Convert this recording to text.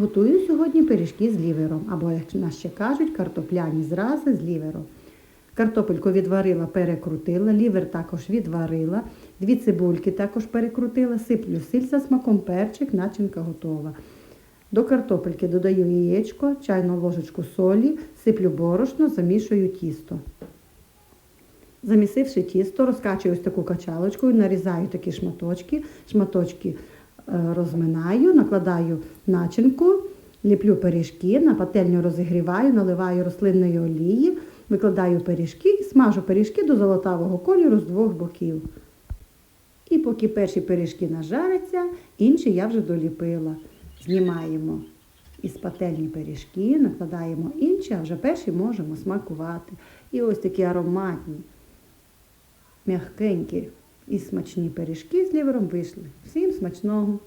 Готую сьогодні пиріжки з лівером, або, як нас ще кажуть, картопляні зрази з лівером. Картопельку відварила, перекрутила, лівер також відварила, дві цибульки також перекрутила, сиплю сіль за смаком, перчик, начинка готова. До картопельки додаю яєчко, чайну ложечку солі, сиплю борошно, замішую тісто. Замісивши тісто, розкачую ось таку качалочкою, нарізаю такі шматочки, шматочки розминаю, накладаю начинку, ліплю пиріжки, на пательню розігріваю, наливаю рослинної олії, викладаю пиріжки і смажу пиріжки до золотавого кольору з двох боків. І поки перші пиріжки нажаряться, інші я вже доліпила. Знімаємо із пательні пиріжки, накладаємо інші, а вже перші можемо смакувати. І ось такі ароматні, м'ягкенькі і смачні пиріжки з лівером вийшли. Всім смачного!